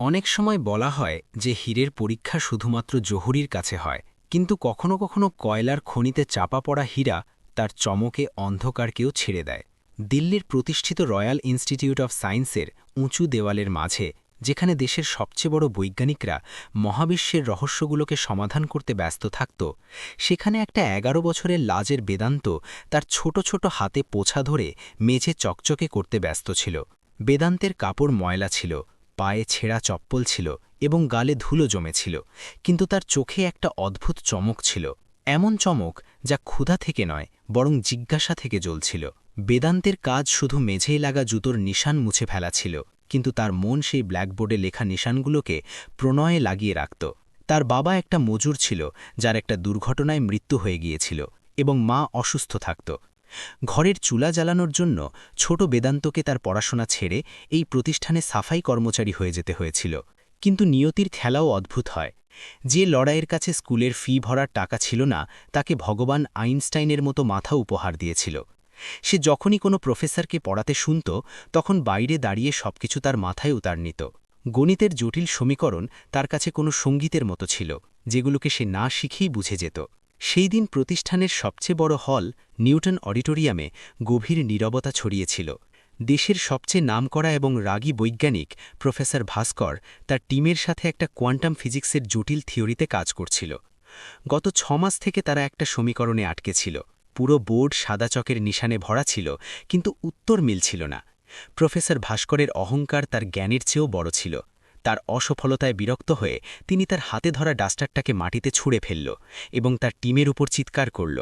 অনেক সময় বলা হয় যে হীরের পরীক্ষা শুধুমাত্র জহুরির কাছে হয়, কিন্তু কখনো কখনো কয়লার খনিতে চাপা পড়া হীরা তার চমকে অন্ধকারকেও ছেড়ে দেয়। দিল্লির প্রতিষ্ঠিত রয়্যাল ইনস্টিটিউট অফ সায়েন্সের উঁচু দেওয়ালের মাঝে, যেখানে দেশের সবচেয়ে বড় বৈজ্ঞানিকরা মহাবিশ্বের রহস্যগুলোকে সমাধান করতে ব্যস্ত থাকত, সেখানে একটা এগারো বছরের লাজের বেদান্ত তার ছোট ছোট হাতে পোছা ধরে মেঝে চকচকে করতে ব্যস্ত ছিল। বেদান্তের কাপড় ময়লা ছিল পায়ে ছেঁড়া চপ্পল ছিল এবং গালে ধুলো জমেছিল, কিন্তু তার চোখে একটা অদ্ভুত চমক ছিল, এমন চমক যা ক্ষুধা থেকে নয়, বরং জিজ্ঞাসা থেকে জ্বলছিল। বেদান্তের কাজ শুধু মেঝেই লাগা জুতোর নিশান মুছে ফেলা ছিল, কিন্তু তার মন সেই ব্ল্যাকবোর্ডে লেখা নিশানগুলোকে প্রণয়ে লাগিয়ে রাখত। তার বাবা একটা মজুর ছিল, যার একটা দুর্ঘটনায় মৃত্যু হয়ে গিয়েছিল এবং মা অসুস্থ থাকত। ঘরের চুলা জ্বালানোর জন্য ছোট বেদান্তকে তার পড়াশোনা ছেড়ে এই প্রতিষ্ঠানে সাফাই কর্মচারী হয়ে যেতে হয়েছিল। কিন্তু নিয়তির খেলাও অদ্ভুত হয়। যে লড়াইয়ের কাছে স্কুলের ফি ভরার টাকা ছিল না, তাকে ভগবান আইনস্টাইনের মতো মাথা উপহার দিয়েছিল। সে যখনই কোনো প্রফেসরকে পড়াতে শুনত, তখন বাইরে দাঁড়িয়ে সবকিছু তার মাথায় উতার নিত গণিতের জটিল সমীকরণ তার কাছে কোনো সঙ্গীতের মতো ছিল, যেগুলোকে সে না শিখেই বুঝে যেত। সেই দিন প্রতিষ্ঠানের সবচেয়ে বড় হল নিউটন অডিটোরিয়ামে গভীর নীরবতা ছড়িয়েছিল। দেশের সবচেয়ে নামকরা এবং রাগী বৈজ্ঞানিক প্রফেসর ভাস্কর তার টিমের সাথে একটা কোয়ান্টাম ফিজিক্সের জটিল থিওরিতে কাজ করছিল। গত ছ মাস থেকে তারা একটা সমীকরণে আটকে ছিল। পুরো বোর্ড সাদা চকের নিশানে ভরা ছিল, কিন্তু উত্তর মিলছিল না। প্রফেসর ভাস্করের অহংকার তার জ্ঞানের চেয়েও বড় ছিল। তার অসফলতায় বিরক্ত হয়ে তিনি তার হাতে ধরা ডাস্টারটাকে মাটিতে ছুঁড়ে ফেলল এবং তার টিমের উপর চিৎকার করল,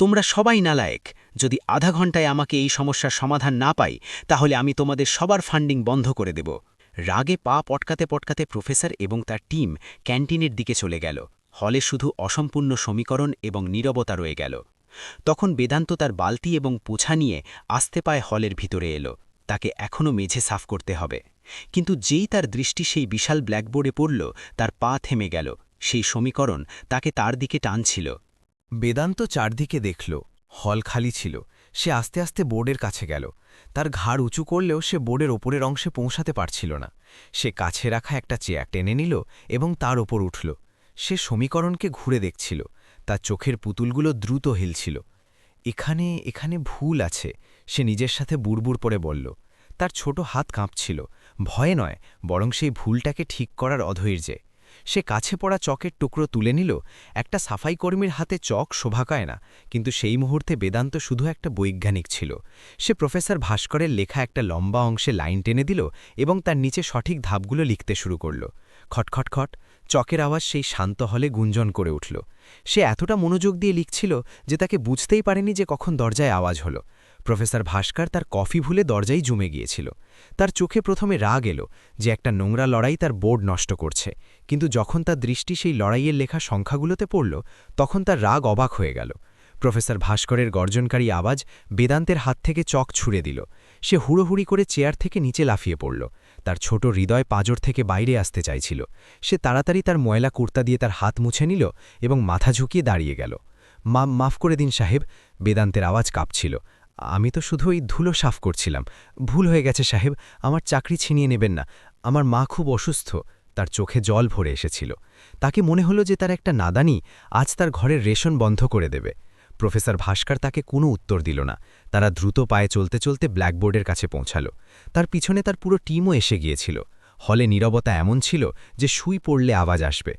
তোমরা সবাই নালায়েক, যদি আধা ঘন্টায় আমাকে এই সমস্যার সমাধান না পাই, তাহলে আমি তোমাদের সবার ফান্ডিং বন্ধ করে দেব রাগে পা পটকাতে পটকাতে প্রফেসর এবং তার টিম ক্যান্টিনের দিকে চলে গেল। হলে শুধু অসম্পূর্ণ সমীকরণ এবং নীরবতা রয়ে গেল। তখন বেদান্ত তার বালতি এবং পোছা নিয়ে আস্তে পায়ে হলের ভিতরে এলো। তাকে এখনও মেঝে সাফ করতে হবে। কিন্তু যেই তার দৃষ্টি সেই বিশাল ব্ল্যাকবোর্ডে পড়ল, তার পা থেমে গেল, সেই সমীকরণ তাকে তার দিকে টানছিল। বেদান্ত চারদিকে দেখল, হল খালি ছিল, সে আস্তে আস্তে বোর্ডের কাছে গেল, তার ঘাড় উঁচু করলেও সে বোর্ডের ওপরের অংশে পৌঁছাতে পারছিল না। সে কাছে রাখা একটা চেয়ার টেনে নিল এবং তার ওপর উঠল, সে সমীকরণকে ঘুরে দেখছিল, তার চোখের পুতুলগুলো দ্রুত হিলছিল। এখানে এখানে ভুল আছে, সে নিজের সাথে বুড়বুড় পরে বলল, তার ছোট হাত কাঁপছিল ভয়ে নয়, বরং সেই ভুলটাকে ঠিক করার অধৈর্যে। সে কাছে পড়া চকের টুকরো তুলে নিল, একটা সাফাই কর্মীর হাতে চক শোভাকায় না, কিন্তু সেই মুহূর্তে বেদান্ত শুধু একটা বৈজ্ঞানিক ছিল। সে প্রফেসর ভাস্করের লেখা একটা লম্বা অংশে লাইন টেনে দিল এবং তার নিচে সঠিক ধাপগুলো লিখতে শুরু করল। খটখটখট চকের আওয়াজ সেই শান্ত হলে গুঞ্জন করে উঠল। সে এতটা মনোযোগ দিয়ে লিখছিল যে তাকে বুঝতেই পারেনি যে কখন দরজায় আওয়াজ হলো। প্রফেসর ভাস্কর তার কফি ভুলে দরজাই জুমে গিয়েছিল। তার চোখে প্রথমে রাগ এলো যে একটা নোংরা লড়াই তার বোর্ড নষ্ট করছে। কিন্তু যখন তার দৃষ্টি সেই লড়াইয়ের লেখা সংখ্যাগুলোতে পড়ল, তখন তার রাগ অবাক হয়ে গেল। প্রফেসর ভাস্করের গর্জনকারী আওয়াজ বেদান্তের হাত থেকে চক ছুড়ে দিল। সে হুড়োহুড়ি করে চেয়ার থেকে নিচে লাফিয়ে পড়ল। তার ছোট হৃদয় পাঁজর থেকে বাইরে আসতে চাইছিল। সে তাড়াতাড়ি তার ময়লা কুর্তা দিয়ে তার হাত মুছে নিল এবং মাথা ঝুঁকিয়ে দাঁড়িয়ে গেল। মা, মাফ করে দিন সাহেব। বেদান্তের আওয়াজ কাঁপছিল। আমি তো শুধু ওই ধুলো সাফ করছিলাম। ভুল হয়ে গেছে সাহেব, আমার চাকরি ছিনিয়ে নেবেন না। আমার মা খুব অসুস্থ, তার চোখে জল ভরে এসেছিল। তাকে মনে হলো যে তার একটা নাদানি আজ তার ঘরের রেশন বন্ধ করে দেবে। প্রফেসর ভাস্কর তাকে কোনো উত্তর দিল না। তারা দ্রুত পায়ে চলতে চলতে ব্ল্যাকবোর্ডের কাছে পৌঁছাল। তার পিছনে তার পুরো টিমও এসে গিয়েছিল। হলে নীরবতা এমন ছিল যে সুই পড়লে আওয়াজ আসবে।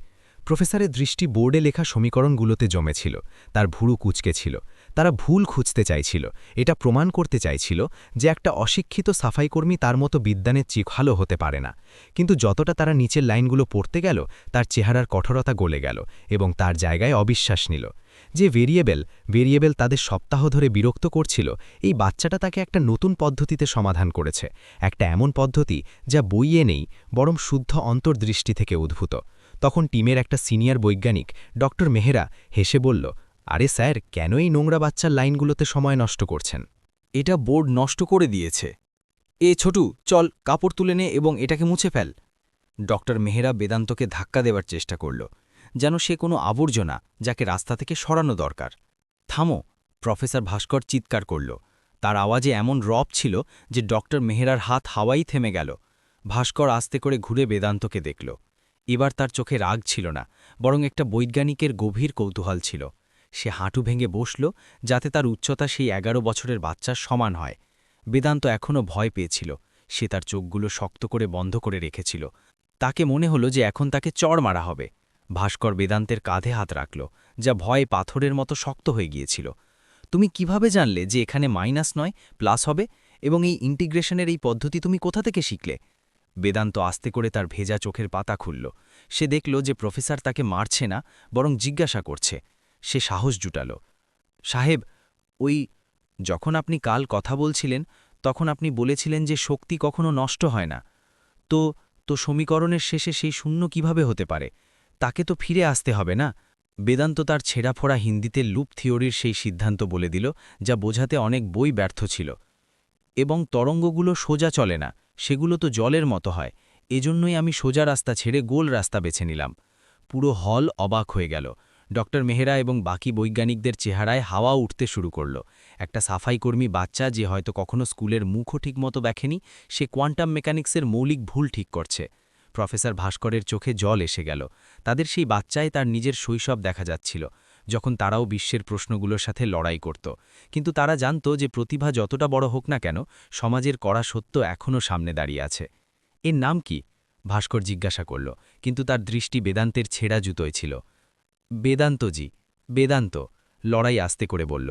প্রফেসরের দৃষ্টি বোর্ডে লেখা সমীকরণগুলোতে জমেছিল। তার ভুরু কুচকে ছিল। তারা ভুল খুঁজতে চাইছিল। এটা প্রমাণ করতে চাইছিল যে একটা অশিক্ষিত সাফাইকর্মী তার মতো বিদ্যানের চিখালো হতে পারে না। কিন্তু যতটা তারা নিচের লাইনগুলো পড়তে গেল, তার চেহারার কঠোরতা গলে গেল এবং তার জায়গায় অবিশ্বাস নিল। যে ভেরিয়েবল ভেরিয়েবল তাদের সপ্তাহ ধরে বিরক্ত করছিল, এই বাচ্চাটা তাকে একটা নতুন পদ্ধতিতে সমাধান করেছে। একটা এমন পদ্ধতি যা বইয়ে নেই, বরং শুদ্ধ অন্তর্দৃষ্টি থেকে উদ্ভূত। তখন টিমের একটা সিনিয়র বৈজ্ঞানিক, ডক্টর মেহেরা, হেসে বলল আরে স্যার, কেন এই নোংরা বাচ্চার লাইনগুলোতে সময় নষ্ট করছেন? এটা বোর্ড নষ্ট করে দিয়েছে। এ ছোটু, চল কাপড় তুলে নে এবং এটাকে মুছে ফেল। ডক্টর মেহেরা বেদান্তকে ধাক্কা দেওয়ার চেষ্টা করল, যেন সে কোনো আবর্জনা যাকে রাস্তা থেকে সরানো দরকার। থামো, প্রফেসর ভাস্কর চিৎকার করল। তার আওয়াজে এমন রব ছিল যে ডক্টর মেহেরার হাত হাওয়াই থেমে গেল। ভাস্কর আস্তে করে ঘুরে বেদান্তকে দেখল। এবার তার চোখে রাগ ছিল না, বরং একটা বৈজ্ঞানিকের গভীর কৌতূহল ছিল। সে হাঁটু ভেঙে বসল যাতে তার উচ্চতা সেই এগারো বছরের বাচ্চার সমান হয়। বেদান্ত এখনও ভয় পেয়েছিল। সে তার চোখগুলো শক্ত করে বন্ধ করে রেখেছিল। তাকে মনে হলো যে এখন তাকে চড় মারা হবে। ভাস্কর বেদান্তের কাঁধে হাত রাখল, যা ভয়ে পাথরের মতো শক্ত হয়ে গিয়েছিল। তুমি কীভাবে জানলে যে এখানে মাইনাস নয়, প্লাস হবে? এবং এই ইন্টিগ্রেশনের এই পদ্ধতি তুমি কোথা থেকে শিখলে? বেদান্ত আস্তে করে তার ভেজা চোখের পাতা খুলল। সে দেখল যে প্রফেসর তাকে মারছে না, বরং জিজ্ঞাসা করছে। সে সাহস জুটাল। সাহেব, ওই যখন আপনি কাল কথা বলছিলেন, তখন আপনি বলেছিলেন যে শক্তি কখনো নষ্ট হয় না। তো তো সমীকরণের শেষে সেই শূন্য কীভাবে হতে পারে? তাকে তো ফিরে আসতে হবে না? বেদান্ত তার ছেঁড়াফোড়া হিন্দিতে লুপ থিওরির সেই সিদ্ধান্ত বলে দিল, যা বোঝাতে অনেক বই ব্যর্থ ছিল। এবং তরঙ্গগুলো সোজা চলে না, সেগুলো তো জলের মতো হয়। এজন্যই আমি সোজা রাস্তা ছেড়ে গোল রাস্তা বেছে নিলাম। পুরো হল অবাক হয়ে গেল। ড. মেহরা এবং বাকি বৈজ্ঞানিকদের চেহারায় হাওয়া উঠতে শুরু করল। একটা সাফাইকর্মী বাচ্চা যে হয়তো কখনো স্কুলের মুখও ঠিকমতো দেখেনি, সে কোয়ান্টাম মেকানিক্সের মৌলিক ভুল ঠিক করছে। প্রফেসর ভাস্করের চোখে জল এসে গেল। তাদের সেই বাচ্চায় তার নিজের শৈশব দেখা যাচ্ছিল, যখন তারাও বিশ্বের প্রশ্নগুলোর সাথে লড়াই করত। কিন্তু তারা জানত যে প্রতিভা যতটা বড় হোক না কেন, সমাজের কড়া সত্য এখনও সামনে দাঁড়িয়ে আছে। এর নাম কি? ভাস্কর জিজ্ঞাসা করল, কিন্তু তার দৃষ্টি বেদান্তের ছেঁড়া জুতোয় ছিল। বেদান্তজি বেদান্ত, লড়াই আস্তে করে বলল।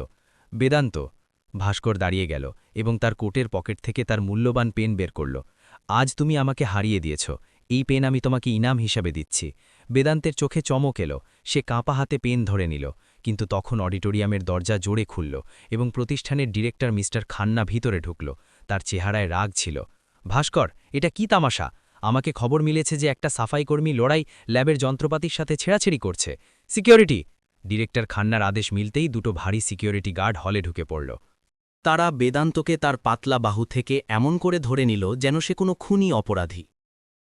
বেদান্ত, ভাস্কর দাঁড়িয়ে গেল এবং তার কোটের পকেট থেকে তার মূল্যবান পেন বের করল। আজ তুমি আমাকে হারিয়ে দিয়েছ। এই পেন আমি তোমাকে ইনাম হিসাবে দিচ্ছি। বেদান্তের চোখে চমক এলো। সে কাঁপা হাতে পেন ধরে নিল। কিন্তু তখন অডিটোরিয়ামের দরজা জোরে খুলল এবং প্রতিষ্ঠানের ডিরেক্টর মিস্টার খান্না ভিতরে ঢুকল। তার চেহারায় রাগ ছিল। ভাস্কর, এটা কি তামাশা? আমাকে খবর মিলেছে যে একটা সাফাইকর্মী লড়াই ল্যাবের যন্ত্রপাতির সাথে ছেঁড়াছেড়ি করছে। সিকিউরিটি। ডিরেক্টর খান্নার আদেশ মিলতেই দুটো ভারী সিকিউরিটি গার্ড হলে ঢুকে পড়ল। তারা বেদান্তকে তার পাতলা বাহু থেকে এমন করে ধরে নিল যেন সে কোনো খুনি অপরাধী।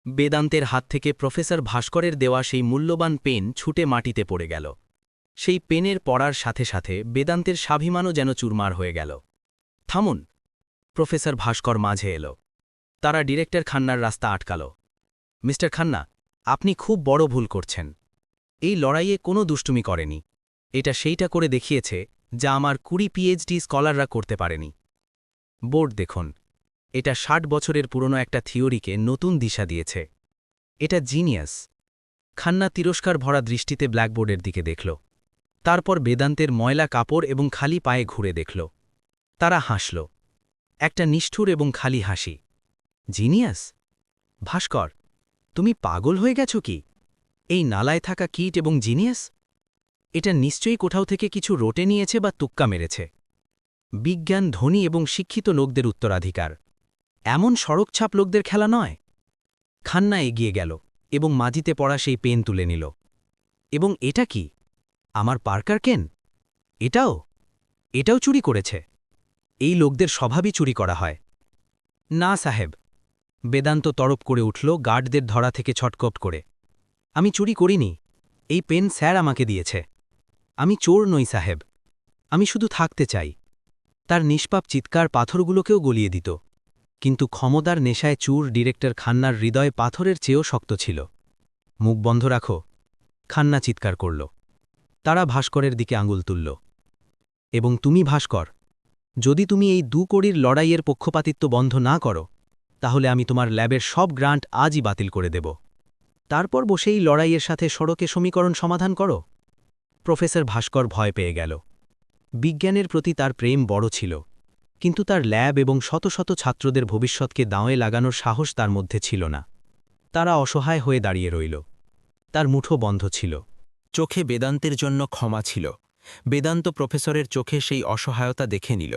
বেদান্তের হাত থেকে প্রফেসর ভাস্করের দেওয়া সেই মূল্যবান পেন ছুটে মাটিতে পড়ে গেল। সেই পেনের পড়ার সাথে সাথে বেদান্তের স্বাভিমানও যেন চুরমার হয়ে গেল। থামুন! প্রফেসর ভাস্কর মাঝে এলো। তারা ডিরেক্টর খান্নার রাস্তা আটকাল। মিস্টার খান্না, আপনি খুব বড় ভুল করছেন। এই লড়াইয়ে কোনো দুষ্টুমি করেনি। এটা সেইটা করে দেখিয়েছে যা আমার কুড়ি পিএইচডি স্কলাররা করতে পারেনি। বোর্ড দেখুন, এটা ষাট বছরের পুরনো একটা থিওরিকে নতুন দিশা দিয়েছে। এটা জিনিয়াস। খান্না তিরস্কার ভরা দৃষ্টিতে ব্ল্যাকবোর্ডের দিকে দেখল। তারপর বেদান্তের ময়লা কাপড় এবং খালি পায়ে ঘুরে দেখল। তারা হাসল। একটা নিষ্ঠুর এবং খালি হাসি। জিনিয়াস? ভাস্কর, তুমি পাগল হয়ে গেছ কি? এই নালায় থাকা কিট এবং জিনিয়াস? এটা নিশ্চয়ই কোথাও থেকে কিছু রোটে নিয়েছে বা তুক্কা মেরেছে। বিজ্ঞান, ধনী এবং শিক্ষিত লোকদের উত্তরাধিকার। এমন সড়কছাপ লোকদের খেলা নয়। খান্না এগিয়ে গেল এবং মাজিতে পড়া সেই পেন তুলে নিল। এবং এটা কি? আমার পার্কার কেন? এটাও? এটাও চুরি করেছে। এই লোকদের স্বভাবই চুরি করা হয়। না, সাহেব। বেদান্ত তরপ করে উঠল গার্ডদের ধরা থেকে ছটকট করে। আমি চুরি করিনি। এই পেন স্যার আমাকে দিয়েছে। আমি চোর নই, সাহেব। আমি শুধু থাকতে চাই। তার নিষ্পাপ চিৎকার পাথরগুলোকেও গলিয়ে দিত। কিন্তু ক্ষমতার নেশায় চুর ডিরেক্টর খান্নার হৃদয় পাথরের চেয়েও শক্ত ছিল। মুখ বন্ধ রাখো। খান্না চিৎকার করল। তারা ভাস্করের দিকে আঙুল তুলল। এবং তুমি, ভাস্কর, যদি তুমি এই দু কোড়ির লড়াইয়ের পক্ষপাতিত্ব বন্ধ না করো, তাহলে আমি তোমার ল্যাবের সব গ্রান্ট আজই বাতিল করে দেব। তারপর বসেই লড়াইয়ের সাথে সড়কে সমীকরণ সমাধান করো। প্রফেসর ভাস্কর ভয় পেয়ে গেল। বিজ্ঞানের প্রতি তার প্রেম বড় ছিল, কিন্তু তার ল্যাব এবং শত শত ছাত্রদের ভবিষ্যৎকে দাঁয়ে লাগানোর সাহস তার মধ্যে ছিল না। তারা অসহায় হয়ে দাঁড়িয়ে রইল। তার মুঠো বন্ধ ছিল। চোখে বেদান্তের জন্য ক্ষমা ছিল। বেদান্ত প্রফেসরের চোখে সেই অসহায়তা দেখে নিল।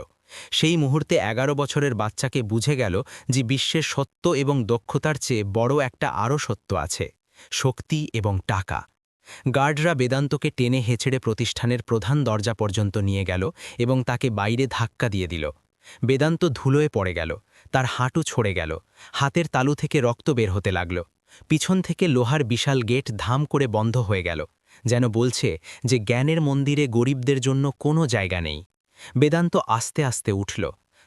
সেই মুহূর্তে এগারো বছরের বাচ্চাকে বুঝে গেল যে বিশ্বের সত্য এবং দক্ষতার চেয়ে বড় একটা আরও সত্য আছে, শক্তি এবং টাকা। গার্ডরা বেদান্তকে টেনে হেঁচড়ে প্রতিষ্ঠানের প্রধান দরজা পর্যন্ত নিয়ে গেল এবং তাকে বাইরে ধাক্কা দিয়ে দিল। বেদান্ত ধুলোয় পড়ে গেল, তার হাঁটু ছড়ে গেল, হাতের তালু থেকে রক্ত বের হতে লাগল। পিছন থেকে লোহার বিশাল গেট ধাম করে বন্ধ হয়ে গেল, যেন বলছে যে জ্ঞানের মন্দিরে গরিবদের জন্য কোনো জায়গা নেই। বেদান্ত আস্তে আস্তে উঠল।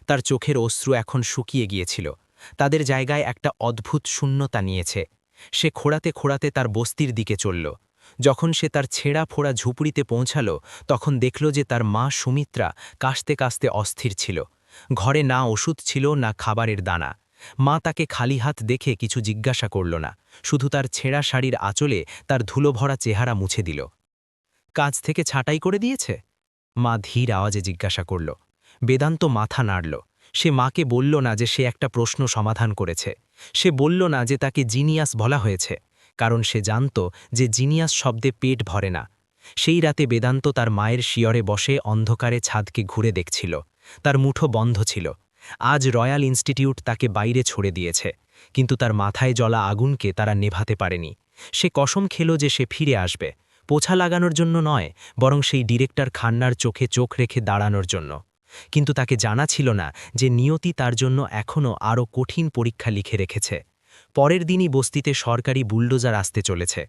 তার চোখের অশ্রু এখন শুকিয়ে গিয়েছিল। তাদের জায়গায় একটা অদ্ভুত শূন্যতা নিয়েছে। সে খোড়াতে খোড়াতে তার বস্তির দিকে চলল। যখন সে তার ছেঁড়া ফোড়া ঝুপড়িতে পৌঁছাল, তখন দেখল যে তার মা সুমিত্রা কাশতে কাশতে অস্থির ছিল। ঘরে না ওষুধ ছিল, না খাবারের দানা। মা তাকে খালি হাত দেখে কিছু জিজ্ঞাসা করল না। শুধু তার ছেঁড়া শাড়ির আঁচলে তার ধুলোভরা চেহারা মুছে দিল। কাজ থেকে ছাঁটাই করে দিয়েছে? মা ধীর আওয়াজে জিজ্ঞাসা করল, বেদান্ত মাথা নাড়ল। সে মাকে বলল না যে সে একটা প্রশ্ন সমাধান করেছে। সে বলল না যে তাকে জিনিয়াস বলা হয়েছে, কারণ সে জানত যে জিনিয়াস শব্দে পেট ভরে না। সেই রাতে বেদান্ত তার মায়ের শিয়রে বসে অন্ধকারে ছাদকে ঘুরে দেখছিল। তার মুঠো বন্ধ ছিল। আজ রয়্যাল ইনস্টিটিউট তাকে বাইরে ছড়ে দিয়েছে, কিন্তু তার মাথায় জ্বলা আগুনকে তারা নেভাতে পারেনি। সে কসম খেল যে সে ফিরে আসবে। পোছা লাগানোর জন্য নয়, বরং সেই ডিরেক্টর খান্নার চোখে চোখ রেখে দাঁড়ানোর জন্য। কিন্তু তাকে জানা ছিল না যে নিয়তি তার জন্য এখনও আরও কঠিন পরীক্ষা লিখে রেখেছে। পরের দিনই বস্তিতে সরকারি বুলডোজার আসতে চলেছে।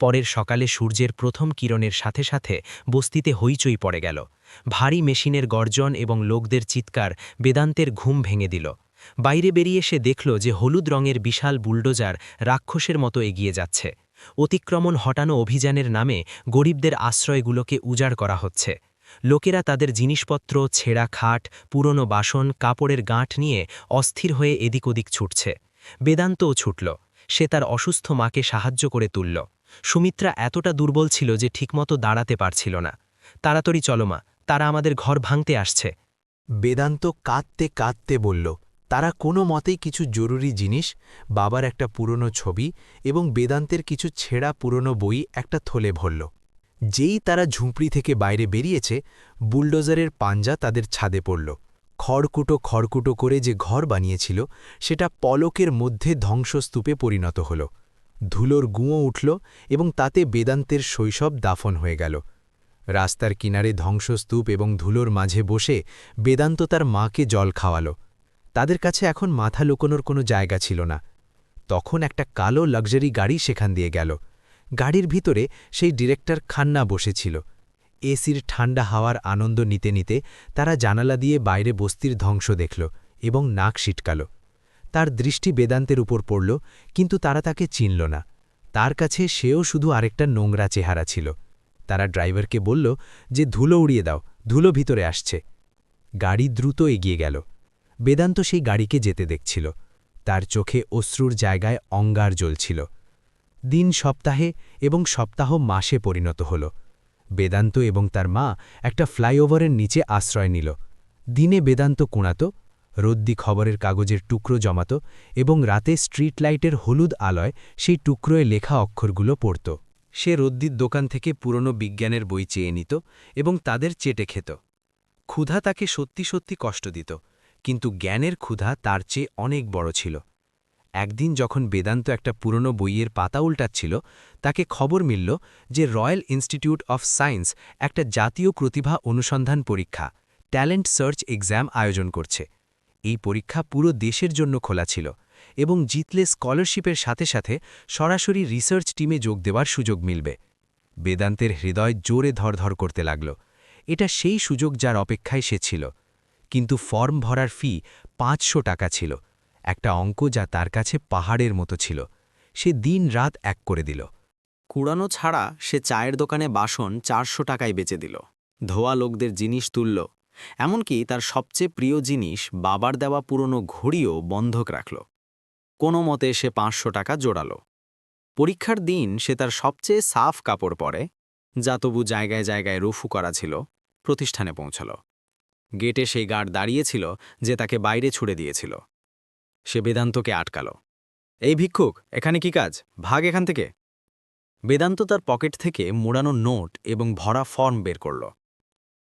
পরের সকালে সূর্যের প্রথম কিরণের সাথে সাথে বস্তিতে হইচই পড়ে গেল। ভারী মেশিনের গর্জন এবং লোকদের চিৎকার বেদান্তের ঘুম ভেঙে দিল। বাইরে বেরিয়ে সে দেখল যে হলুদ রঙের বিশাল বুলডোজার রাক্ষসের মতো এগিয়ে যাচ্ছে। অতিক্রমণ হটানো অভিযানের নামে গরিবদের আশ্রয়গুলোকে উজাড় করা হচ্ছে। লোকেরা তাদের জিনিসপত্র, ছেঁড়া খাট, পুরনো বাসন, কাপড়ের গাঁট নিয়ে অস্থির হয়ে এদিক ওদিক ছুটছে। বেদান্তও ছুটল। সে তার অসুস্থ মাকে সাহায্য করে তুলল। সুমিত্রা এতটা দুর্বল ছিল যে ঠিকমতো দাঁড়াতে পারছিল না। তাড়াতাড়ি চলমা তারা আমাদের ঘর ভাঙতে আসছে। বেদান্ত কাঁদতে কাঁদতে বলল তারা কোনো মতেই কিছু জরুরি জিনিস, বাবার একটা পুরনো ছবি এবং বেদান্তের কিছু ছেঁড়া পুরনো বই একটা থলে ভরল। যেই তারা ঝুঁপড়ি থেকে বাইরে বেরিয়েছে, বুলডোজারের পাঞ্জা তাদের ছাদে পড়ল। খড়কুটো খড়কুটো করে যে ঘর বানিয়েছিল, সেটা পলকের মধ্যে ধ্বংসস্তূপে পরিণত হল। ধুলোর গুঁয়ো উঠল এবং তাতে বেদান্তের শৈশব দাফন হয়ে গেল। রাস্তার কিনারে ধ্বংসস্তূপ এবং ধুলোর মাঝে বসে বেদান্ত তার মাকে জল খাওয়াল। তাদের কাছে এখন মাথা লুকোনোর কোনো জায়গা ছিল না। তখন একটা কালো লাক্সারি গাড়ি সেখান দিয়ে গেল। গাড়ির ভিতরে সেই ডিরেক্টর খান্না বসেছিল। এসির ঠান্ডা হাওয়ার আনন্দ নিতে নিতে তারা জানালা দিয়ে বাইরে বস্তির ধ্বংস দেখল এবং নাক সিটকাল। তার দৃষ্টি বেদান্তের উপর পড়ল, কিন্তু তারা তাকে চিনল না। তার কাছে সেও শুধু আরেকটা নোংরা চেহারা ছিল। তারা ড্রাইভারকে বলল যে, ধুলো উড়িয়ে দাও, ধুলো ভিতরে আসছে। গাড়ি দ্রুত এগিয়ে গেল। বেদান্ত সেই গাড়িকে যেতে দেখছিল। তার চোখে অশ্রুর জায়গায় অঙ্গার জ্বলছিল। দিন সপ্তাহে এবং সপ্তাহ মাসে পরিণত হল। বেদান্ত এবং তার মা একটা ফ্লাইওভারের নিচে আশ্রয় নিল। দিনে বেদান্ত কুঁড়াত রদ্দি খবরের কাগজের টুকরো জমাত এবং রাতে স্ট্রিট লাইটের হলুদ আলয় সেই টুকরোয় লেখা অক্ষরগুলো পড়ত। সে রদ্দির দোকান থেকে পুরনো বিজ্ঞানের বই চেয়ে নিত এবং তাদের চেটে খেত। ক্ষুধা তাকে সত্যি সত্যি কষ্ট দিত। কিন্তু জ্ঞানের ক্ষুধা তার চেয়ে অনেক বড় ছিল। একদিন যখন বেদান্ত একটা পুরনো বইয়ের পাতা উল্টাচ্ছিল, তাকে খবর মিলল যে রয়্যাল ইনস্টিটিউট অফ সায়েন্স একটা জাতীয় প্রতিভা অনুসন্ধান পরীক্ষা, ট্যালেন্ট সার্চ এক্সাম আয়োজন করছে। এই পরীক্ষা পুরো দেশের জন্য খোলা ছিল এবং জিতলে স্কলারশিপের সাথে সাথে সরাসরি রিসার্চ টিমে যোগ দেওয়ার সুযোগ মিলবে। বেদান্তের হৃদয় জোরে ধরধর করতে লাগল। এটা সেই সুযোগ যার অপেক্ষায় সে ছিল। কিন্তু ফর্ম ভরার ফি পাঁচশো টাকা ছিল। একটা অঙ্ক যা তার কাছে পাহাড়ের মতো ছিল। সে দিন রাত এক করে দিল। কুড়ানো ছাড়া সে চায়ের দোকানে বাসন চারশো টাকায় বেচে দিল। ধোয়া লোকদের জিনিস তুলল। এমনকি তার সবচেয়ে প্রিয় জিনিস বাবার দেওয়া পুরনো ঘড়িও বন্ধক রাখল। কোনো মতে সে পাঁচশো টাকা জোড়াল। পরীক্ষার দিন সে তার সবচেয়ে সাফ কাপড় পরে, যা তবু জায়গায় জায়গায় রফু করা ছিল, প্রতিষ্ঠানে পৌঁছল। গেটে সেই গার্ড দাঁড়িয়েছিল যে তাকে বাইরে ছুড়ে দিয়েছিল। সে বেদান্তকে আটকাল। এই ভিক্ষুক এখানে কি কাজ? ভাগ এখান থেকে? বেদান্ত তার পকেট থেকে মোড়ানো নোট এবং ভরা ফর্ম বের করল।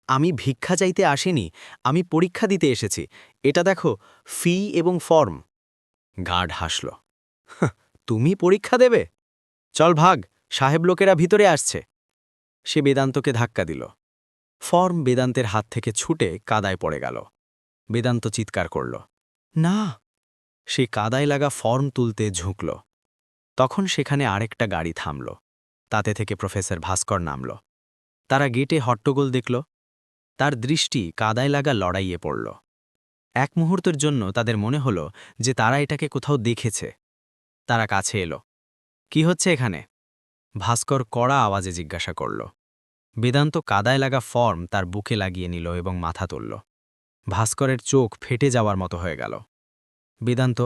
আমি ভিক্ষা চাইতে আসিনি আমি পরীক্ষা দিতে এসেছি। এটা দেখো ফি এবং ফর্ম। গার্ড হাসল। "হাহ, তুমি পরীক্ষা দেবে? চল ভাগ সাহেব লোকেরা ভিতরে আসছে। সে বেদান্তকে ধাক্কা দিল। ফর্ম বেদান্তের হাত থেকে ছুটে কাদায় পড়ে গেল। বেদান্ত চিৎকার করল, না। সে কাদায় লাগা ফর্ম তুলতে ঝুঁকল। তখন সেখানে আরেকটা গাড়ি থামল। তাতে থেকে প্রফেসর ভাস্কর নামল। তারা গেটে হট্টগোল দেখল। তার দৃষ্টি কাদায় লাগা লড়াইয়ে পড়ল। এক মুহূর্তের জন্য তাদের মনে হলো যে তারা এটাকে কোথাও দেখেছে। তারা কাছে এলো, কি হচ্ছে এখানে? ভাস্কর কড়া আওয়াজে জিজ্ঞাসা করল বেদান্ত কাদায় লাগা ফর্ম তার বুকে লাগিয়ে নিল এবং মাথা তুলল। ভাস্করের চোখ ফেটে যাওয়ার মতো হয়ে গেল। বেদান্ত,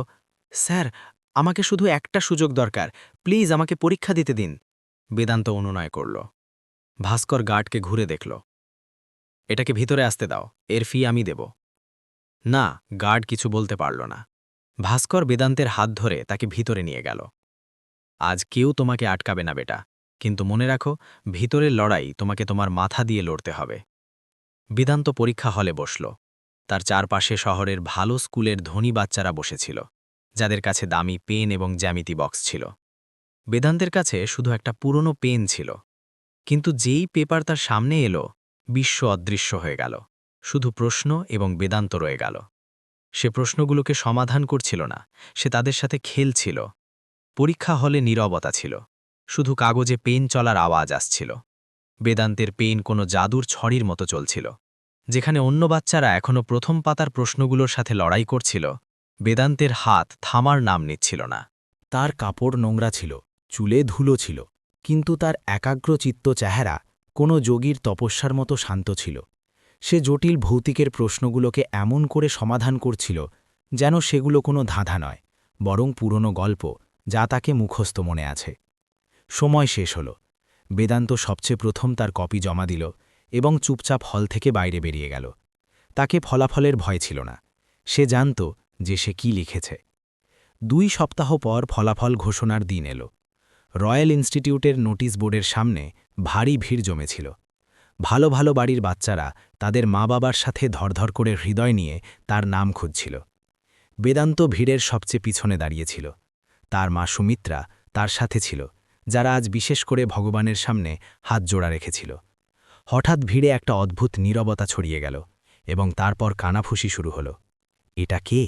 স্যার, আমাকে শুধু একটা সুযোগ দরকার, প্লিজ আমাকে পরীক্ষা দিতে দিন। বেদান্ত অনুনয় করল। ভাস্কর গার্ডকে ঘুরে দেখল। এটাকে ভিতরে আসতে দাও, এর ফি আমি দেব। না, গার্ড কিছু বলতে পারল না। ভাস্কর বেদান্তের হাত ধরে তাকে ভিতরে নিয়ে গেল। আজ কেউ তোমাকে আটকাবে না, বেটা। কিন্তু মনে রাখো, ভিতরের লড়াই তোমাকে তোমার মাথা দিয়ে লড়তে হবে। বেদান্ত পরীক্ষা হলে বসল। তার চারপাশে শহরের ভালো স্কুলের ধনী বাচ্চারা বসেছিল, যাদের কাছে দামি পেন এবং জ্যামিতি বক্স ছিল। বেদান্তের কাছে শুধু একটা পুরনো পেন ছিল। কিন্তু যেই পেপার তার সামনে এলো, বিশ্ব অদৃশ্য হয়ে গেল। শুধু প্রশ্ন এবং বেদান্ত রয়ে গেল। সে প্রশ্নগুলোকে সমাধান করছিল না, সে তাদের সাথে খেলছিল। পরীক্ষা হলে নীরবতা ছিল। শুধু কাগজে পেন চলার আওয়াজ আসছিল। বেদান্তের পেন কোনো জাদুর ছড়ির মতো চলছিল। যেখানে অন্য বাচ্চারা এখনও প্রথম পাতার প্রশ্নগুলোর সাথে লড়াই করছিল, বেদান্তের হাত থামার নাম নিচ্ছিল না। তার কাপড় নোংরা ছিল, চুলে ধুলো ছিল, কিন্তু তার একাগ্রচিত্ত চেহারা কোনো যোগীর তপস্যার মতো শান্ত ছিল। সে জটিল ভৌতিকের প্রশ্নগুলোকে এমন করে সমাধান করছিল যেন সেগুলো কোনো ধাঁধা নয়, বরং পুরনো গল্প যা তাকে মুখস্থ মনে আছে। সময় শেষ হল। বেদান্ত সবচেয়ে প্রথম তার কপি জমা দিল এবং চুপচাপ হল থেকে বাইরে বেরিয়ে গেল। তাকে ফলাফলের ভয় ছিল না। সে জানত যে সে কি লিখেছে। দুই সপ্তাহ পর ফলাফল ঘোষণার দিন এলো। রয়্যাল ইনস্টিটিউটের নোটিশ বোর্ডের সামনে ভারী ভিড় জমেছিল। ভালো ভালো বাড়ির বাচ্চারা তাদের মা বাবার সাথে ধরধর করে হৃদয় নিয়ে তার নাম খুঁজছিল। বেদান্ত ভিড়ের সবচেয়ে পিছনে দাঁড়িয়েছিল তার মা সুমিত্রা তার সাথে ছিল। যারা আজ বিশেষ করে ভগবানের সামনে হাত জোড়া রেখেছিল। হঠাৎ ভিড়ে একটা অদ্ভুত নীরবতা ছড়িয়ে গেল এবং তারপর কানাফুসি শুরু হল। এটা কে?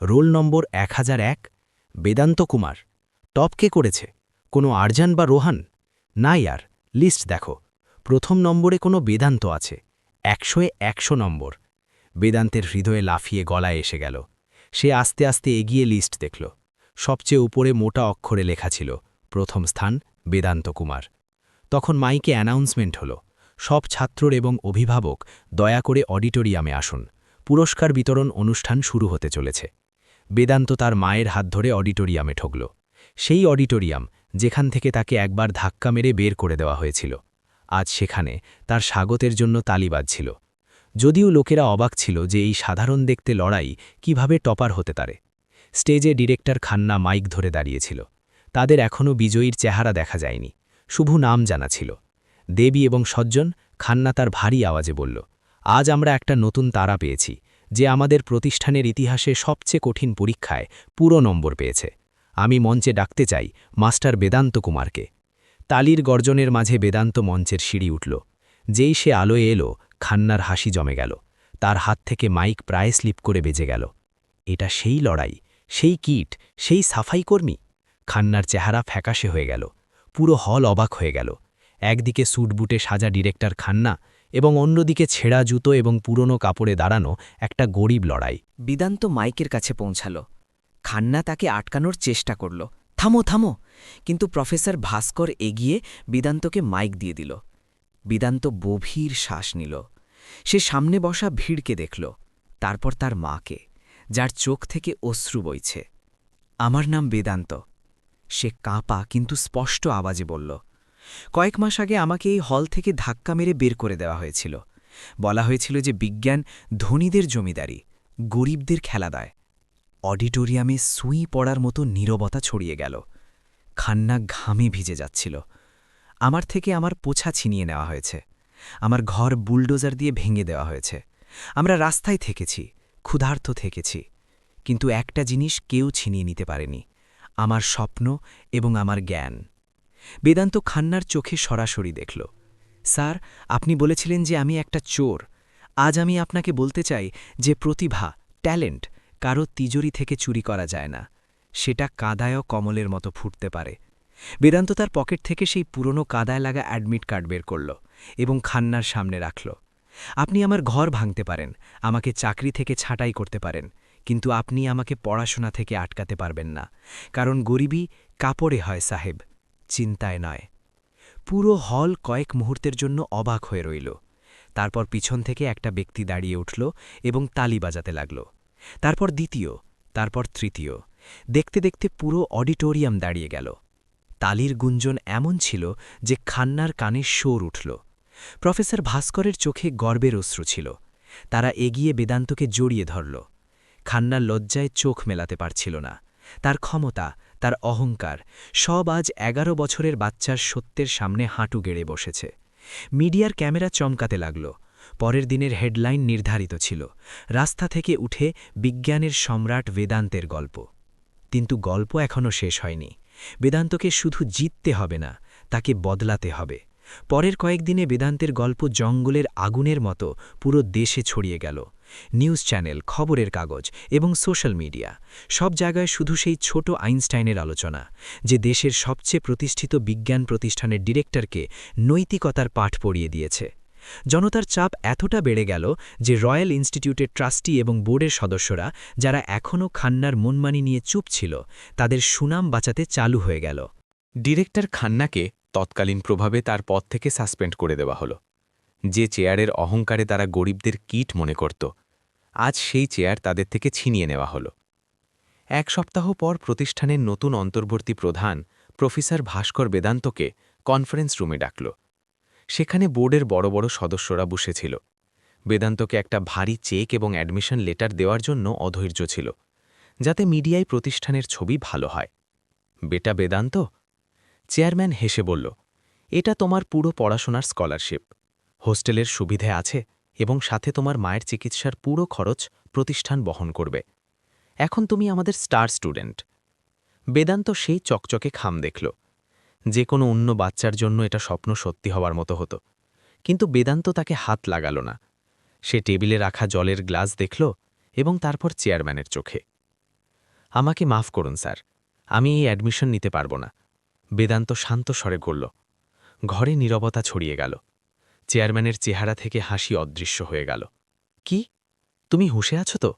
রোল নম্বর এক হাজার এক? বেদান্ত কুমার। টপ কে করেছে? কোনো আরজান বা রোহান? না ইয়ার, লিস্ট দেখো। প্রথম নম্বরে কোনো বেদান্ত আছে। একশোয় একশো নম্বর। বেদান্তের হৃদয়ে লাফিয়ে গলায় এসে গেল। সে আস্তে আস্তে এগিয়ে লিস্ট দেখল। সবচেয়ে উপরে মোটা অক্ষরে লেখা ছিল প্রথম স্থান বেদান্ত কুমার। তখন মাইকে অ্যানাউন্সমেন্ট হল, সব ছাত্রর এবং অভিভাবক দয়া করে অডিটোরিয়ামে আসুন, পুরস্কার বিতরণ অনুষ্ঠান শুরু হতে চলেছে। বেদান্ত তার মায়ের হাত ধরে অডিটোরিয়ামে ঠকল। সেই অডিটোরিয়াম যেখান থেকে তাকে একবার ধাক্কা মেরে বের করে দেওয়া হয়েছিল। আজ সেখানে তার স্বাগতের জন্য তালি বাজছিল। যদিও লোকেরা অবাক ছিল যে এই সাধারণ দেখতে লড়াই কীভাবে টপার হতে পারে। স্টেজে ডিরেক্টর খান্না মাইক ধরে দাঁড়িয়েছিল। তাদের এখনও বিজয়ীর চেহারা দেখা যায়নি। শুভু নাম জানা ছিল দেবী এবং সজ্জন খান্না তার ভারী আওয়াজে বলল, আজ আমরা একটা নতুন তারা পেয়েছি, যে আমাদের প্রতিষ্ঠানের ইতিহাসে সবচেয়ে কঠিন পরীক্ষায় পুরো নম্বর পেয়েছে। আমি মঞ্চে ডাকতে চাই মাস্টার বেদান্ত কুমারকে। তালির গর্জনের মাঝে বেদান্ত মঞ্চের সিঁড়ি উঠল। যেই সে আলোয় এলো, খান্নার হাসি জমে গেল। তার হাত থেকে মাইক প্রায় স্লিপ করে বেজে গেল। এটা সেই লড়াই, সেই কিট, সেই সাফাই কর্মী? খান্নার চেহারা ফ্যাকাশে হয়ে গেল, পুরো হল অবাক হয়ে গেল। একদিকে স্যুটবুটে সাজা ডিরেক্টর খান্না এবং অন্যদিকে ছেঁড়া জুতো এবং পুরনো কাপড়ে দাঁড়ানো একটা গরিব লড়াই। বিদান্ত মাইকের কাছে পৌঁছাল। খান্না তাকে আটকানোর চেষ্টা করল। থামো থামো! কিন্তু প্রফেসর ভাস্কর এগিয়ে বিদান্তকে মাইক দিয়ে দিল। বিদান্ত গভীর শ্বাস নিল। সে সামনে বসা ভিড়কে দেখল। তারপর তার মাকে, যার চোখ থেকে অশ্রু বইছে। আমার নাম বেদান্ত। সে কাঁপা কিন্তু স্পষ্ট আওয়াজে বলল, কয়েক মাস আগে আমাকে এই হল থেকে ধাক্কা মেরে বের করে দেওয়া হয়েছিল। বলা হয়েছিল যে বিজ্ঞান ধনীদের জমিদারি, গরিবদের খেলা দেয়। অডিটোরিয়ামে সুই পড়ার মতো নীরবতা ছড়িয়ে গেল। খান্না ঘামে ভিজে যাচ্ছিল। আমার থেকে আমার পোছা ছিনিয়ে নেওয়া হয়েছে। আমার ঘর বুলডোজার দিয়ে ভেঙে দেওয়া হয়েছে। আমরা রাস্তায় থেকেছি, ক্ষুধার্ত থেকেছি। কিন্তু একটা জিনিস কেউ ছিনিয়ে নিতে পারেনি। আমার স্বপ্ন এবং আমার জ্ঞান। বেদান্ত খান্নার চোখে সরাসরি দেখল। স্যার, আপনি বলেছিলেন যে আমি একটা চোর। আজ আমি আপনাকে বলতে চাই যে প্রতিভা, ট্যালেন্ট কারও তিজোরি থেকে চুরি করা যায় না। সেটা কাদায়ও কমলের মতো ফুটতে পারে। বেদান্ত তার পকেট থেকে সেই পুরনো কাদায় লাগা অ্যাডমিট কার্ড বের করল এবং খান্নার সামনে রাখল। আপনি আমার ঘর ভাঙতে পারেন। আমাকে চাকরি থেকে ছাঁটাই করতে পারেন। কিন্তু আপনি আমাকে পড়াশোনা থেকে আটকাতে পারবেন না। কারণ গরিবী কাপড়ে হয় সাহেব, চিন্তায় নয়। পুরো হল কয়েক মুহূর্তের জন্য অবাক হয়ে রইল। তারপর পিছন থেকে একটা ব্যক্তি দাঁড়িয়ে উঠল এবং তালি বাজাতে লাগল। তারপর দ্বিতীয়, তারপর তৃতীয়। দেখতে দেখতে পুরো অডিটোরিয়াম দাঁড়িয়ে গেল। তালির গুঞ্জন এমন ছিল যে খান্নার কানে শোর উঠল। প্রফেসর ভাস্করের চোখে গর্বের অশ্রু ছিল। তারা এগিয়ে বেদান্তকে জড়িয়ে ধরল। খান্নার লজ্জায় চোখ মেলাতে পারছিল না। তার ক্ষমতা, তার অহংকার সব আজ এগারো বছরের বাচ্চার সত্যের সামনে হাঁটু গেড়ে বসেছে। মিডিয়ার ক্যামেরা চমকাতে লাগল। পরের দিনের হেডলাইন নির্ধারিত ছিল। রাস্তা থেকে উঠে বিজ্ঞানের সম্রাট বেদান্তের গল্প। কিন্তু গল্প এখনও শেষ হয়নি। বেদান্তকে শুধু জিততে হবে না, তাকে বদলাতে হবে। পরের কয়েকদিনে বেদান্তের গল্প জঙ্গলের আগুনের মতো পুরো দেশে ছড়িয়ে গেল। নিউজ চ্যানেল, খবরের কাগজ এবং সোশ্যাল মিডিয়া। সব জায়গায় শুধু সেই ছোট আইনস্টাইনের আলোচনা, যে দেশের সবচেয়ে প্রতিষ্ঠিত বিজ্ঞান প্রতিষ্ঠানের ডিরেক্টরকে নৈতিকতার পাঠ পড়িয়ে দিয়েছে। জনতার চাপ এতটা বেড়ে গেল যে রয়্যাল ইনস্টিটিউটের ট্রাস্টি এবং বোর্ডের সদস্যরা, যারা এখনও খান্নার মনমানি নিয়ে চুপ ছিল, তাদের সুনাম বাঁচাতে চালু হয়ে গেল। ডিরেক্টর খান্নাকে তৎকালীন প্রভাবে তার পদ থেকে সাসপেন্ড করে দেওয়া হলো। যে চেয়ারের অহংকারে তারা গরিবদের কীট মনে করত আজ সেই চেয়ার তাদের থেকে ছিনিয়ে নেওয়া হলো। এক সপ্তাহ পর প্রতিষ্ঠানের নতুন অন্তর্বর্তী প্রধান, প্রফেসর ভাস্কর বেদান্তকে কনফারেন্স রুমে ডাকল। সেখানে বোর্ডের বড় বড় সদস্যরা বসেছিল। বেদান্তকে একটা ভারী চেক এবং অ্যাডমিশন লেটার দেওয়ার জন্য অধৈর্য ছিল, যাতে মিডিয়ায় প্রতিষ্ঠানের ছবি ভালো হয়। বেটা বেদান্ত? চেয়ারম্যান হেসে বলল, এটা তোমার পুরো পড়াশোনার স্কলারশিপ। হোস্টেলের সুবিধে আছে এবং সাথে তোমার মায়ের চিকিৎসার পুরো খরচ প্রতিষ্ঠান বহন করবে। এখন তুমি আমাদের স্টার স্টুডেন্ট। বেদান্ত সেই চকচকে খাম দেখল। যে কোনো অন্য বাচ্চার জন্য এটা স্বপ্ন সত্যি হওয়ার মতো হতো। কিন্তু বেদান্ত তাকে হাত লাগাল না। সে টেবিলে রাখা জলের গ্লাস দেখল এবং তারপর চেয়ারম্যানের চোখে। আমাকে মাফ করুন, স্যার। আমি এই অ্যাডমিশন নিতে পারব না। বেদান্ত শান্ত স্বরে করল ঘরে নীরবতা ছড়িয়ে গেল। চেয়ারম্যানের চেহারা থেকে হাসি অদৃশ্য হয়ে গেল। কি? তুমি হুঁশে আছো তো?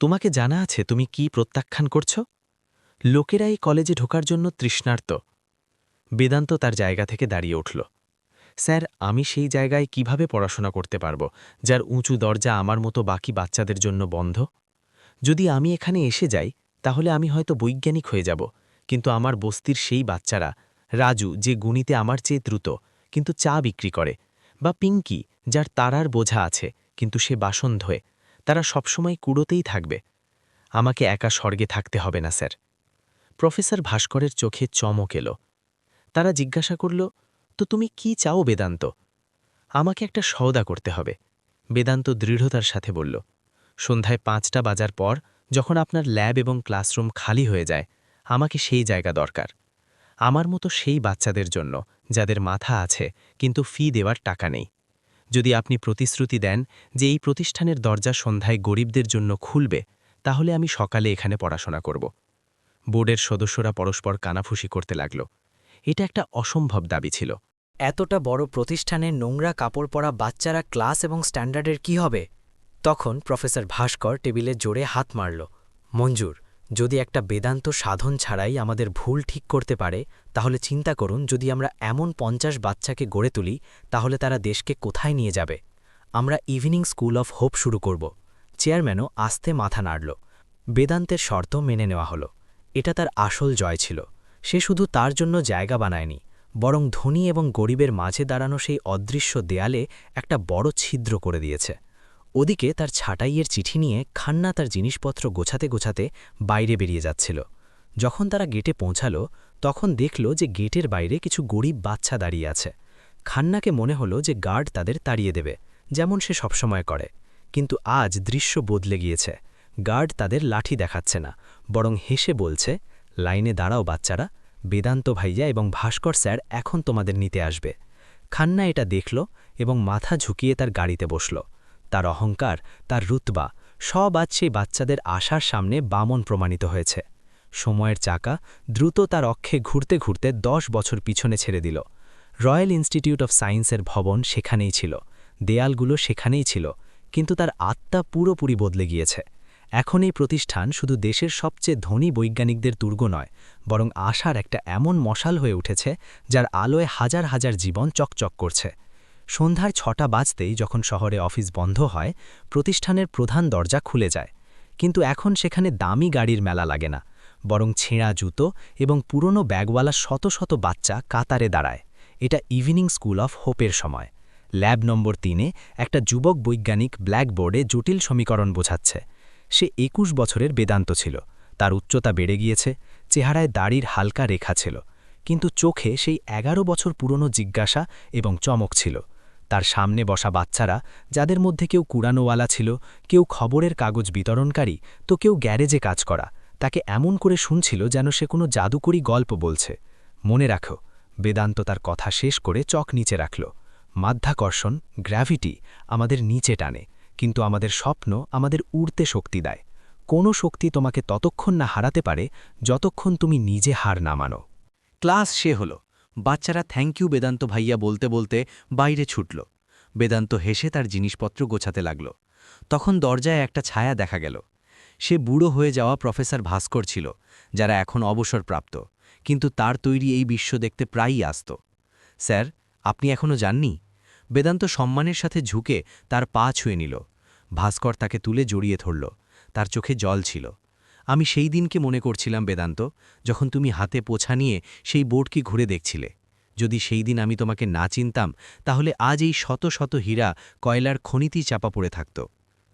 তোমাকে জানা আছে তুমি কি প্রত্যাখ্যান করছ? লোকেরা এই কলেজে ঢোকার জন্য তৃষ্ণার্ত। বেদান্ত তার জায়গা থেকে দাঁড়িয়ে উঠল। স্যার, আমি সেই জায়গায় কীভাবে পড়াশোনা করতে পারব, যার উঁচু দরজা আমার মতো বাকি বাচ্চাদের জন্য বন্ধ? যদি আমি এখানে এসে যাই, তাহলে আমি হয়তো বৈজ্ঞানিক হয়ে যাব, কিন্তু আমার বস্তির সেই বাচ্চারা, রাজু, যে গুণিতে আমার চেয়ে দ্রুত, কিন্তু চা বিক্রি করে বা পিঙ্কি, যার তারার বোঝা আছে, কিন্তু সে বাসন ধোয়ে। তারা সবসময় কুড়োতেই থাকবে। আমাকে একা স্বর্গে থাকতে হবে না, স্যার। প্রফেসর ভাস্করের চোখে চমক এলো। তারা জিজ্ঞাসা করল, তো তুমি কি চাও, বেদান্ত? আমাকে একটা সওদা করতে হবে, বেদান্ত দৃঢ়তার সাথে বলল। সন্ধ্যায় পাঁচটা বাজার পর, যখন আপনার ল্যাব এবং ক্লাসরুম খালি হয়ে যায়, আমাকে সেই জায়গা দরকার। আমার মতো সেই বাচ্চাদের জন্য, যাদের মাথা আছে, কিন্তু ফি দেওয়ার টাকা নেই। যদি আপনি প্রতিশ্রুতি দেন যে এই প্রতিষ্ঠানের দরজা সন্ধ্যায় গরিবদের জন্য খুলবে, তাহলে আমি সকালে এখানে পড়াশোনা করব। বোর্ডের সদস্যরা পরস্পর কানাফুসি করতে লাগল। এটা একটা অসম্ভব দাবি ছিল। এতটা বড় প্রতিষ্ঠানে নোংরা কাপড় পরা বাচ্চারা ক্লাস এবং স্ট্যান্ডার্ডের কি হবে? তখন প্রফেসর ভাস্কর টেবিলে জোরে হাত মারল। মঞ্জুর যদি একটা বেদান্ত সাধন ছাড়াই আমাদের ভুল ঠিক করতে পারে, তাহলে চিন্তা করুন যদি আমরা এমন পঞ্চাশ বাচ্চাকে গড়ে তুলি, তাহলে তারা দেশকে কোথায় নিয়ে যাবে? আমরা ইভিনিং স্কুল অফ হোপ শুরু করব। চেয়ারম্যানও আস্তে মাথা নাড়ল। বেদান্তের শর্ত মেনে নেওয়া হলো। এটা তার আসল জয় ছিল। সে শুধু তার জন্য জায়গা বানায়নি, বরং ধনী এবং গরিবের মাঝে দাঁড়ানো সেই অদৃশ্য দেয়ালে একটা বড় ছিদ্র করে দিয়েছে। ওদিকে তার ছাটাইয়ের চিঠি নিয়ে খান্না তার জিনিসপত্র গোছাতে গোছাতে বাইরে বেরিয়ে যাচ্ছিল। যখন তারা গেটে পৌঁছাল, তখন দেখল যে গেটের বাইরে কিছু গরিব বাচ্চা দাঁড়িয়ে আছে। খান্নাকে মনে হলো যে গার্ড তাদের তাড়িয়ে দেবে, যেমন সে সবসময় করে। কিন্তু আজ দৃশ্য বদলে গিয়েছে। গার্ড তাদের লাঠি দেখাচ্ছে না, বরং হেসে বলছে, লাইনে দাঁড়াও বাচ্চারা, বেদান্ত ভাইয়া এবং ভাস্কর স্যার এখন তোমাদের নিতে আসবে। খান্না এটা দেখল এবং মাথা ঝুঁকিয়ে তার গাড়িতে বসল। তার অহংকার, তার রুতবা, সব আজ সেই বাচ্চাদের আশার সামনে বামন প্রমাণিত হয়েছে। সময়ের চাকা দ্রুত তার অক্ষে ঘুরতে ঘুরতে দশ বছর পিছনে ছেড়ে দিল। রয়্যাল ইনস্টিটিউট অফ সায়েন্সের ভবন সেখানেই ছিল। দেয়ালগুলো সেখানেই ছিল, কিন্তু তার আত্মা পুরোপুরি বদলে গিয়েছে। এখন এই প্রতিষ্ঠান শুধু দেশের সবচেয়ে ধনী বৈজ্ঞানিকদের দুর্গ নয়, বরং আশার একটা এমন মশাল হয়ে উঠেছে, যার আলোয় হাজার হাজার জীবন চকচক করছে। সন্ধ্যার ছটা বাজতেই যখন শহরে অফিস বন্ধ হয়, প্রতিষ্ঠানের প্রধান দরজা খুলে যায়। কিন্তু এখন সেখানে দামি গাড়ির মেলা লাগে না, বরং ছেঁড়া জুতো এবং পুরনো ব্যাগওয়ালা শত শত বাচ্চা কাতারে দাঁড়ায়। এটা ইভিনিং স্কুল অফ হোপের সময়। ল্যাব নম্বর তিনে একটা যুবক বৈজ্ঞানিক ব্ল্যাকবোর্ডে জটিল সমীকরণ বোঝাচ্ছে। সে একুশ বছরের বেদান্ত ছিল। তার উচ্চতা বেড়ে গিয়েছে, চেহারায় দাড়ির হালকা রেখা ছিল। কিন্তু চোখে সেই এগারো বছর পুরনো জিজ্ঞাসা এবং চমক ছিল। তার সামনে বসা বাচ্চারা, যাদের মধ্যে কেউ কুড়ানোওয়ালা ছিল, কেউ খবরের কাগজ বিতরণকারী, তো কেউ গ্যারেজে কাজ করা, তাকে এমন করে শুনছিল যেন সে কোনো জাদুকরি গল্প বলছে। মনে রাখো, বেদান্ত তার কথা শেষ করে চক নিচে রাখল। মাধ্যাকর্ষণ, গ্র্যাভিটি আমাদের নিচে টানে, কিন্তু আমাদের স্বপ্ন আমাদের উড়তে শক্তি দেয়। কোনো শক্তি তোমাকে ততক্ষণ না হারাতে পারে, যতক্ষণ তুমি নিজে হার না মানো। ক্লাস সে হল। বাচ্চারা থ্যাংক ইউ বেদান্ত ভাইয়া বলতে বলতে বাইরে ছুটল। বেদান্ত হেসে তার জিনিসপত্র গোছাতে লাগল। তখন দরজায় একটা ছায়া দেখা গেল। সে বুড়ো হয়ে যাওয়া প্রফেসর ভাস্কর ছিল, যারা এখন অবসরপ্রাপ্ত, কিন্তু তার তৈরি এই বিশ্ব দেখতে প্রায়ই আসত। স্যার, আপনি এখনও যাননি? বেদান্ত সম্মানের সাথে ঝুঁকে তার পা ছুঁয়ে নিল। ভাস্কর তাকে তুলে জড়িয়ে ধরল। তার চোখে জল ছিল। আমি সেই দিনকে মনে করছিলাম বেদান্ত, যখন তুমি হাতে পোছা নিয়ে সেই বোর্ডকে ঘুরে দেখছিলে। যদি সেই দিন আমি তোমাকে না চিনতাম, তাহলে আজ এই শত শত হীরা কয়লার খনিতেই চাপা পড়ে থাকত।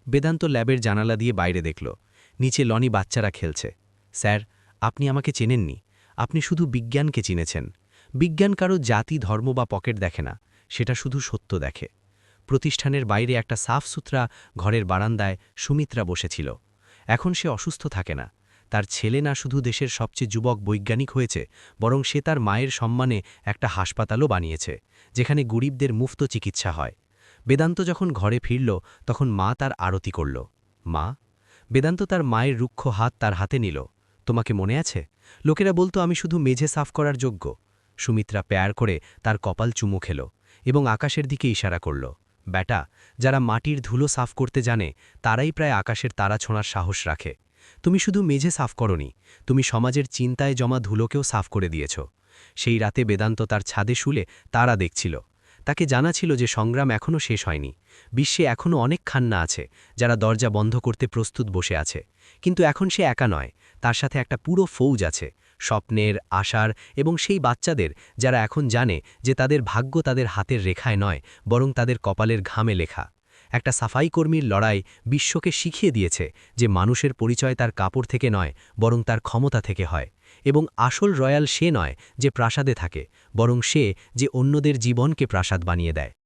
বেদান্ত ল্যাবের জানালা দিয়ে বাইরে দেখল। নিচে লনি বাচ্চারা খেলছে। স্যার, আপনি আমাকে চেনেননি। আপনি শুধু বিজ্ঞানকে চিনেছেন। বিজ্ঞান কারও জাতি, ধর্ম বা পকেট দেখে না। সেটা শুধু সত্য দেখে। প্রতিষ্ঠানের বাইরে একটা সাফ সুতরা ঘরের বারান্দায় সুমিত্রা বসেছিল। এখন সে অসুস্থ থাকে না। তার ছেলে না শুধু দেশের সবচেয়ে যুবক বৈজ্ঞানিক হয়েছে, বরং সে তার মায়ের সম্মানে একটা হাসপাতালও বানিয়েছে, যেখানে গরিবদের মুফত চিকিৎসা হয়। বেদান্ত যখন ঘরে ফিরল, তখন মা তার আরতি করল। মা, বেদান্ত তার মায়ের রুক্ষ হাত তার হাতে নিল। তোমাকে মনে আছে? লোকেরা বলতো আমি শুধু মেঝে সাফ করার যোগ্য। সুমিত্রা পেয়ার করে তার কপাল চুমু খেল এবং আকাশের দিকে ইশারা করল। ব্যাটা, যারা মাটির ধুলো সাফ করতে জানে, তারাই প্রায় আকাশের তারা ছোঁড়ার সাহস রাখে। তুমি শুধু মেঝে সাফ করনি, তুমি সমাজের চিন্তায় জমা ধুলোকেও সাফ করে দিয়েছ। সেই রাতে বেদান্ত তার ছাদে শুলে তারা দেখছিল। তাকে জানা ছিল যে সংগ্রাম এখনও শেষ হয়নি। বিশ্বে এখনও অনেক খান্না আছে, যারা দরজা বন্ধ করতে প্রস্তুত বসে আছে। কিন্তু এখন সে একা নয়, তার সাথে একটা পুরো ফৌজ আছে। স্বপ্নের আশার এবং সেই বাচ্চাদের যারা এখন জানে যে তাদের ভাগ্য তাদের হাতের রেখায় নয়, বরং তাদের কপালের ঘামে লেখা। একটা সাফাই কর্মীর লড়াই বিশ্বকে শিখিয়ে দিয়েছে যে মানুষের পরিচয় তার কাপড় থেকে নয়, বরং তার ক্ষমতা থেকে হয়। এবং আসল রয়্যাল সে নয় যে প্রাসাদে থাকে, বরং সে যে অন্যদের জীবনকে প্রাসাদ বানিয়ে দেয়।